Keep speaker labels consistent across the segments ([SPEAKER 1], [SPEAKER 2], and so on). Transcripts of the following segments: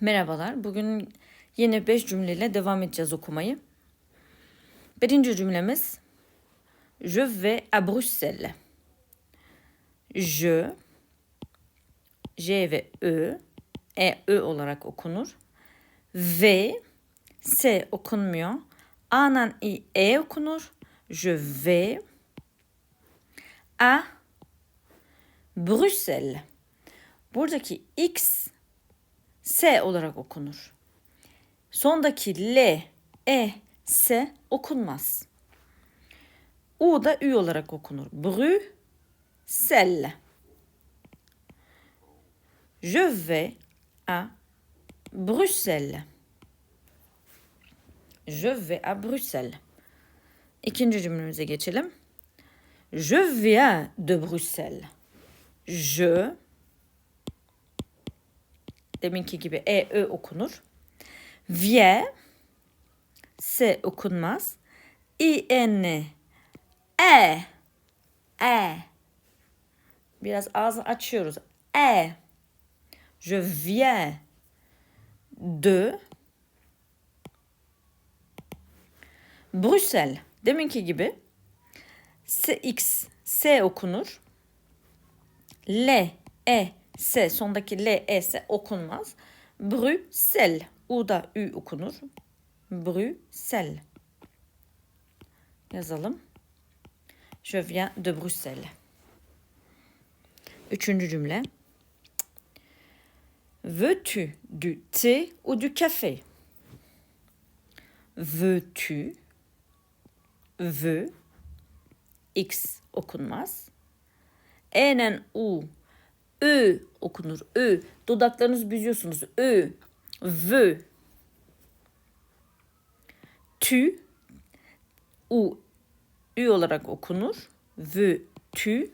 [SPEAKER 1] Merhabalar. Bugün yeni 5 cümleyle devam edeceğiz okumayı. Birinci cümlemiz Je vais à Bruxelles. Je J ve Ö E Ö olarak okunur. V S okunmuyor. A'nan I E okunur. Je vais à Bruxelles. Buradaki X S olarak okunur. Sondaki L, E, S okunmaz. U da Ü olarak okunur. Brü, sel. Je vais à Bruxelles. Je vais à Bruxelles. İkinci cümlemize geçelim. Je viens de Bruxelles. Je deminki gibi e ö okunur. Vie s okunmaz. i n e e biraz ağzı açıyoruz. E je viens de Brüssel. Deminki gibi S X S okunur. L E S sondaki L E S okunmaz. Brüssel. U da Ü okunur. Brüssel. Yazalım. Je viens de Bruxelles. Üçüncü cümle. Veux-tu du thé ou du café? Veux-tu? Veux. X okunmaz. E'nen U Ö okunur. Ö. Dudaklarınızı büzüyorsunuz. Ö. V. Tü. U. Ü olarak okunur. V. Tü.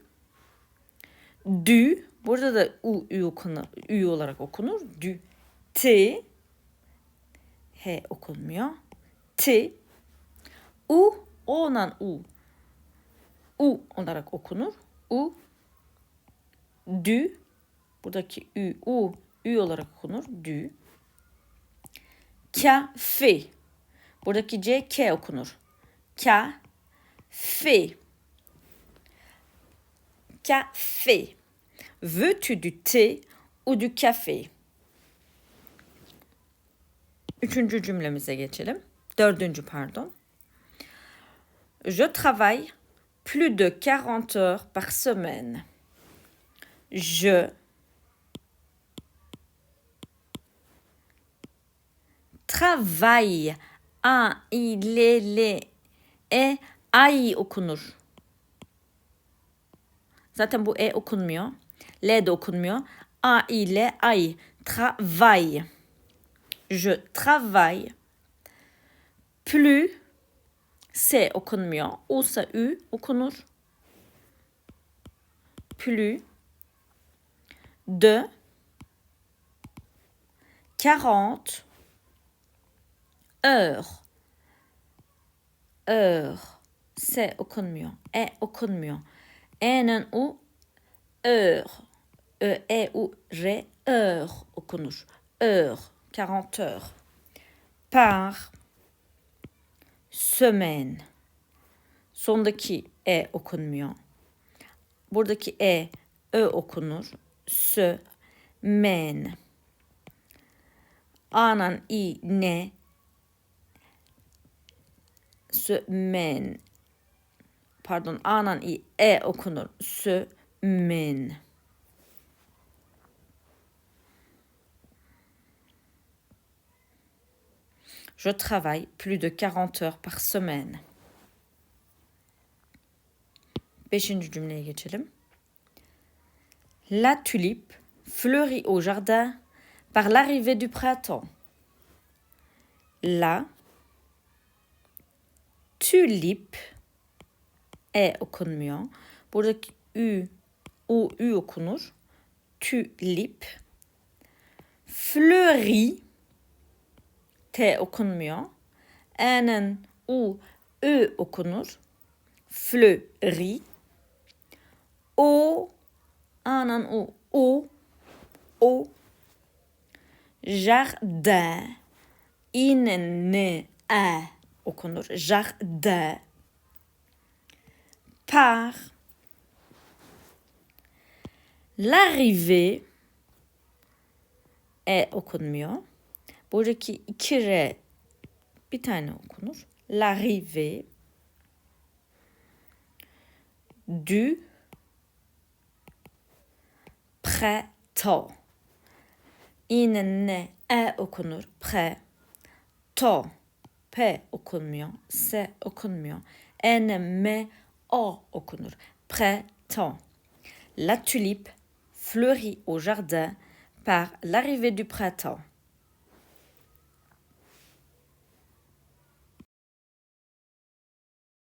[SPEAKER 1] Dü. Burada da U. Ü, okunur, ü olarak okunur. Dü. T. H okunmuyor. T. U. O'nan U. U olarak okunur. U dü. Buradaki ü u ü olarak okunur. Dü. Kafe. Buradaki c k okunur. Kafe. Kafe. Veux-tu du thé ou du café Üçüncü cümlemize geçelim. Dördüncü pardon. Je travaille plus de 40 heures par semaine. Je travaille. A, I, L, L, E, ay okunur. Zaten bu E okunmuyor. L de okunmuyor. A, I, L, ay. Travaille. Je travaille. Plus. S okunmuyor. Ise Ü okunur. Plus de 40 heures. Heures. S okunmuyor. E okunmuyor. E'nin u heure. E, e u r heure okunur. Heure. 40 heures. Par semaine. Sondaki e okunmuyor. Buradaki e ö okunur semaine. A'nan i ne semaine. Pardon A'nan i e okunur. Semaine. Je travaille plus de 40 heures par semaine. Beşinci cümleye geçelim. La tulipe fleurit au jardin par l'arrivée du printemps. La tulipe e okunmuyor. Buradaki ü, u, ü okunur. Tulip. Fleurit t okunmuyor. E'nin u, ö okunur. Fleurit. O A'nın o. O. O. Jardin. İ'nin ne e okunur. Jardin. Par. L'arrivée e okunmuyor. Buradaki iki R bir tane okunur. L'arrivée du printemps. İ'nin ne e okunur. Pré. To. P okunmuyor. S okunmuyor. N, M, O okunur. Printemps. La tulipe fleurit au jardin par l'arrivée du printemps.